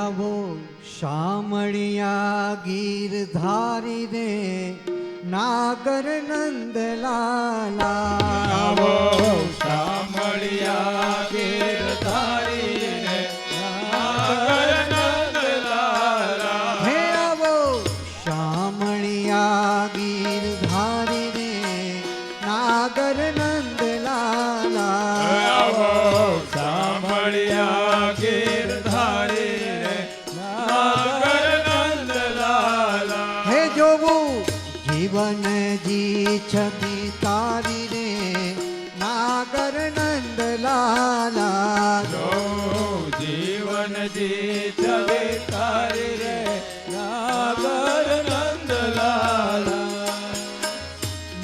આવો શામળિયા ગીર ધારી રે નાગર નંદલાલા. આવો શામળિયા ગીર ધારીને જો જીવન જીત રે તારી રે નાગર નંદલાલા.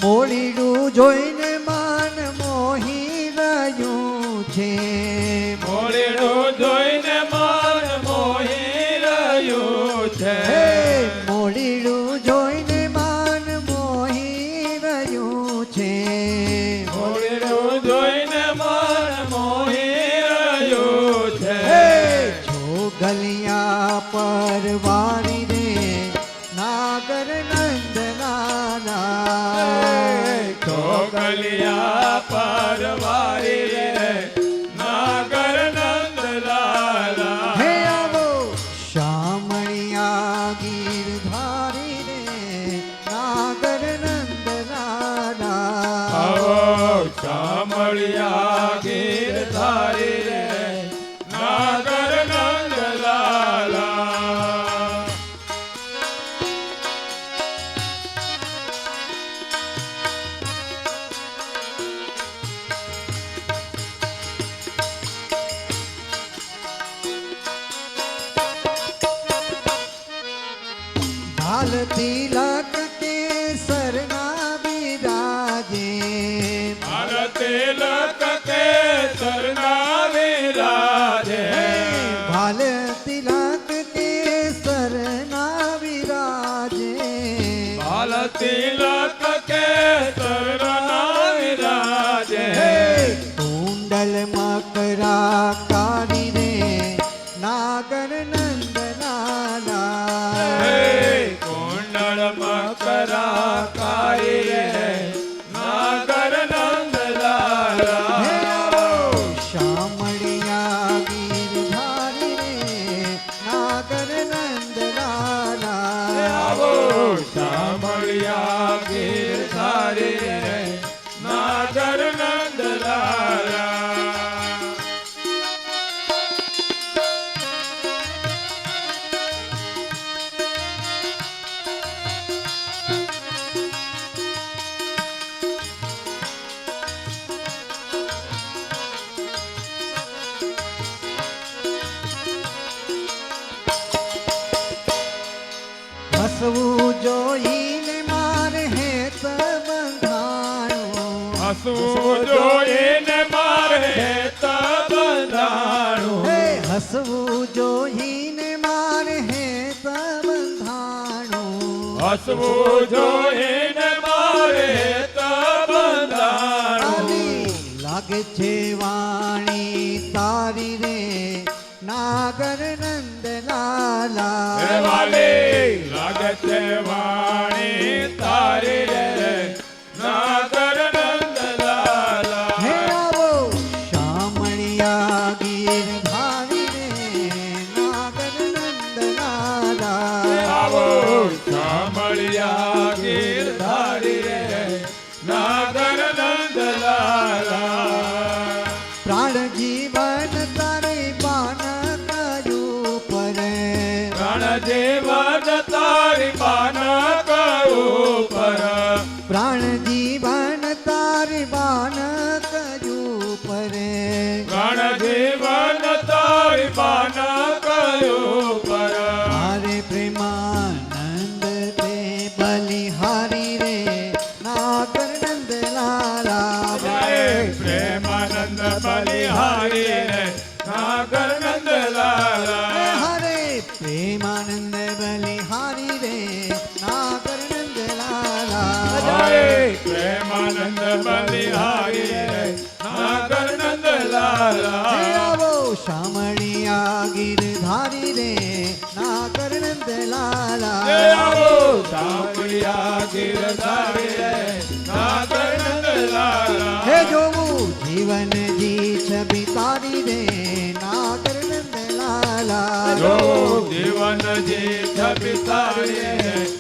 મોડીડું જોઈને માન મોહી રહ્યું છે મોરેડું જોઈને માન મોહી રહ્યું છે પરવારી રે નાગર નંદલાલા હે આવો શામળિયા ગીર ધારી રે નાગર નંદનાના આવો શામળિયા ભાલ તિલક કેસરના બિરાજે ભારતે લક કે સરના વિરાજે. હે ભાલ તિલક કેસરના બિરાજે ભારતે લક કે સરના વિરાજે. કુંડલ મકરા કુંડળ મકરા હસવું જોઈને મારે બંધાણું. હે હસવું જોઈને મારે હેત બંધાણું. હસવું જોઈને મારે બંધાણું. આલી લાગે છે વાણી તારી રે નાગર નંદ લાલા. વાલી શામળિયા ગીર ધારી રે નાગર નંદલાલા આવો શામળિયા ગીર ધારી રે નાગર નંદલાલા પ્રાણ જીવન તારે બાન કયું પરે પ્રાણ જીવન તારી પાન પર પ્રાણ હરે પ્રેમાનંદ બલિહારી રે નાગર નંદ લાલા જય પ્રેમાનંદ બલિહારી રે નાગર નંદલાલા હે આવો શામળિયા ગીર ધારી રે રે નાગર નંદ એ લાલા આવો સાંભળ્યા ગીરધારી જીવન જી છબી તારી